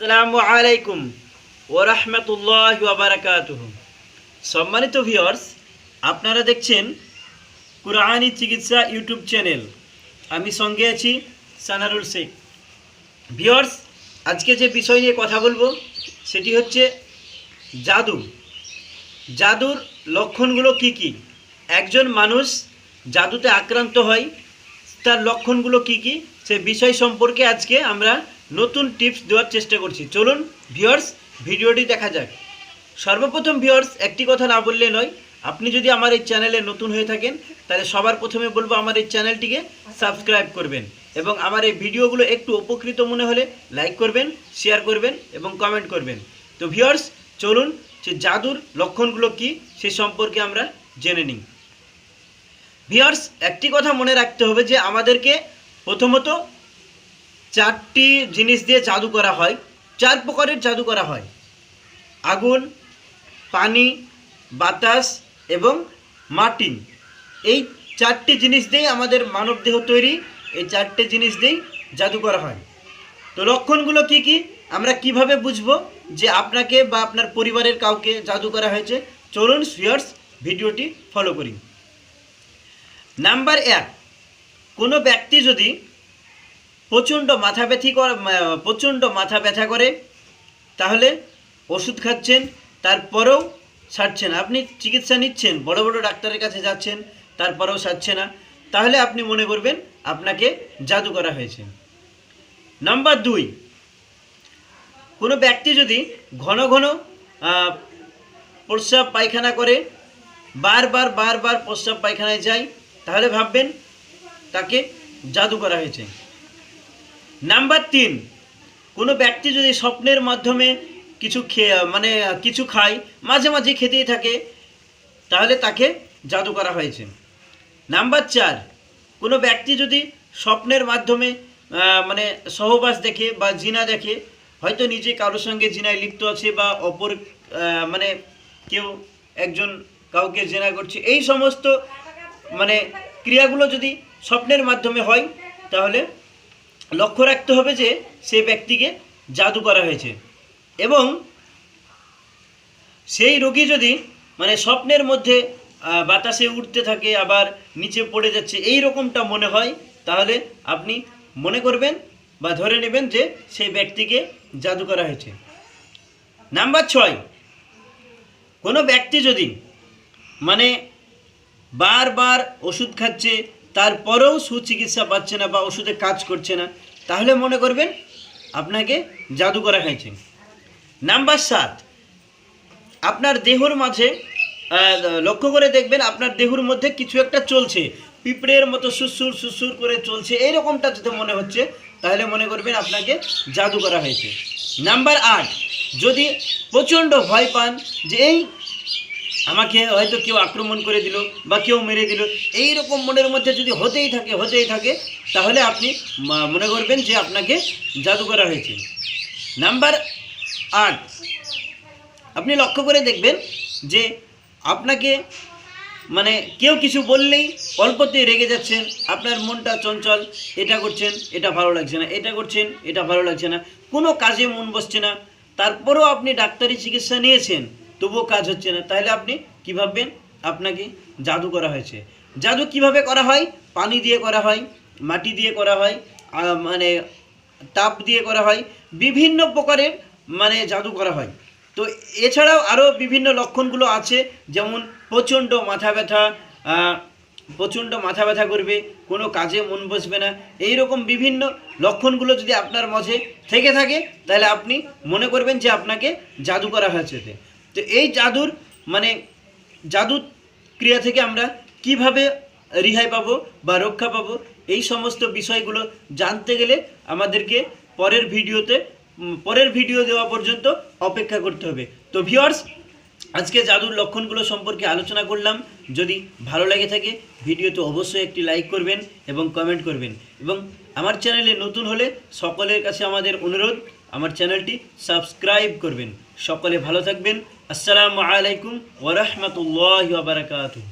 আসসালামু আলাইকুম ওরহমতুল্লাহ ওবরাকাতুহ সম্মানিত ভিওর্স আপনারা দেখছেন কুরআনি চিকিৎসা ইউটিউব চ্যানেল। আমি সঙ্গে আছি সানারুল শেখ। ভিওর্স আজকে যে বিষয় নিয়ে কথা বলব, সেটি হচ্ছে জাদু। জাদুর লক্ষণগুলো কি কি? একজন মানুষ জাদুতে আক্রান্ত হয়, তার লক্ষণগুলো কি কি? সে বিষয় সম্পর্কে আজকে আমরা নতুন টিপস দেওয়ার চেষ্টা করছি। চলুন ভিওর্স ভিডিওটি দেখা যাক। সর্বপ্রথম ভিওর্স একটি কথা না বললে নয়, আপনি যদি আমার এই চ্যানেলে নতুন হয়ে থাকেন, তাহলে সবার প্রথমে বলব আমার এই চ্যানেলটিকে সাবস্ক্রাইব করবেন এবং আমার এই ভিডিওগুলো একটু উপকৃত মনে হলে লাইক করবেন শেয়ার করবেন এবং কমেন্ট করবেন। তো ভিওর্স চলুন যে জাদুর লক্ষণগুলো কি, সে সম্পর্কে আমরা জেনে নিই। ভিওর্স একটি কথা মনে রাখতে হবে যে আমাদেরকে প্রথমত চারটি জিনিস দিয়ে জাদু করা হয়। চার প্রকারের জাদু করা হয়। আগুন, পানি, বাতাস এবং মাটি। এই চারটি জিনিস দিয়েই আমাদের মানব দেহ তৈরি। এই চারটে জিনিস দিয়েই জাদু করা হয়। তো লক্ষণগুলো কি কি? আমরা কীভাবে বুঝব যে আপনাকে বা আপনার পরিবারের কাউকে জাদু করা হয়েছে? চলুন শিয়ার্স ভিডিওটি ফলো করি। নাম্বার এক, কোনো ব্যক্তি যদি প্রচণ্ড মাথা ব্যথি কর প্রচণ্ড মাথা ব্যথা করে, তাহলে ওষুধ খাচ্ছেন, তারপরেও সারছে না। আপনি চিকিৎসা নিচ্ছেন, বড় বড় ডাক্তারের কাছে যাচ্ছেন, তারপরেও সারছে না। তাহলে আপনি মনে করবেন আপনাকে জাদু করা হয়েছে। নাম্বার দুই, কোনো ব্যক্তি যদি ঘন ঘন প্রস্রাব পায়খানা করে, বারবার বারবার প্রস্রাব পায়খানায় যায়, তাহলে ভাববেন তাকে জাদু করা হয়েছে। নাম্বার তিন, কোনো ব্যক্তি যদি স্বপ্নের মাধ্যমে কিছু খেয়ে মানে কিছু খায়, মাঝে মাঝে খেতেই থাকে, তাহলে তাকে জাদু করা হয়েছে। নাম্বার চার, কোনো ব্যক্তি যদি স্বপ্নের মাধ্যমে মানে সহবাস দেখে বা জিনা দেখে, হয়তো নিজে কারোর সঙ্গে জিনায় লিপ্ত আছে বা অপর মানে কেউ একজন কাউকে জেনা করছে, এই সমস্ত মানে ক্রিয়াগুলো যদি স্বপ্নের মাধ্যমে হয়, তাহলে লক্ষ্য রাখতে হবে যে সেই ব্যক্তিকে জাদু করা হয়েছে। এবং সেই রোগী যদি মানে স্বপ্নের মধ্যে বাতাসে উঠতে থাকে, আবার নিচে পড়ে যাচ্ছে, এই রকমটা মনে হয়, তাহলে আপনি মনে করবেন বা ধরে নেবেন যে সেই ব্যক্তিকে জাদু করা হয়েছে। নাম্বার ছয়, কোনো ব্যক্তি যদি মানে বারবার ওষুধ খাচ্ছে তারপরেও সুচিকিৎসা পাচ্ছে না বা ওষুধে কাজ করছে না, তাহলে মনে করবেন আপনাকে জাদু করা হয়েছে। নাম্বার সাত, আপনার দেহর মাঝে লক্ষ্য করে দেখবেন আপনার দেহর মধ্যে কিছু একটা চলছে, পিঁপড়ের মতো সুসুর সুসুর করে চলছে এইরকমটা যদি মনে হচ্ছে, তাহলে মনে করবেন আপনাকে জাদু করা হয়েছে। নাম্বার আট, যদি প্রচণ্ড ভয় পান যে এই আমাকে হয়তো কেউ আক্রমণ করে দিল বা কেউ মেরে দিল। এই রকম মনের মধ্যে যদি হতেই থাকে হতেই থাকে, তাহলে আপনি মনে করবেন যে আপনাকে জাদু করা হয়েছে। নাম্বার আট, আপনি লক্ষ্য করে দেখবেন যে আপনাকে মানে কেউ কিছু বললেই অল্পতেই রেগে যাচ্ছেন, আপনার মনটা চঞ্চল, এটা করছেন, এটা ভালো লাগছে না, এটা করছেন, এটা ভালো লাগছে না, কোনো কাজে মন বসছে না। তারপরেও আপনি ডাক্তারি চিকিৎসা নিয়েছেন তবুও কাজ হচ্ছে না। তাহলে আপনি কী ভাববেন? আপনাকে জাদু করা হয়েছে। জাদু কীভাবে করা হয়? পানি দিয়ে করা হয়, মাটি দিয়ে করা হয় মানে তাপ দিয়ে করা হয়, বিভিন্ন প্রকারের মানে জাদু করা হয়। তো এছাড়াও আরও বিভিন্ন লক্ষণগুলো আছে, যেমন প্রচণ্ড মাথা ব্যথা প্রচণ্ড মাথা ব্যথা করবে, কোনো কাজে মন বসবে না। এই রকম বিভিন্ন লক্ষণগুলো যদি আপনার মাঝে থেকে থাকে তাহলে আপনি মনে করবেন যে আপনাকে জাদু করা হয়েছে। তো এই জাদুর মানে জাদু ক্রিয়া থেকে আমরা কীভাবে রেহাই পাবো বা রক্ষা পাবো, এই সমস্ত বিষয়গুলো জানতে গেলে আমাদেরকে পরের ভিডিওতে পরের ভিডিও দেওয়া পর্যন্ত অপেক্ষা করতে হবে। তো ভিউয়ার্স আজকে জাদুর লক্ষণগুলো সম্পর্কে আলোচনা করলাম। যদি ভালো লাগে থাকে, ভিডিওতে অবশ্যই একটি লাইক করবেন এবং কমেন্ট করবেন। এবং আমার চ্যানেলে নতুন হলে সকলের কাছে আমাদের অনুরোধ আমার চ্যানেলটি সাবস্ক্রাইব করবেন। সকলে ভালো থাকবেন। আসসালামু আলাইকুম ওরহমতুল্লাহ বারাকাতুহ।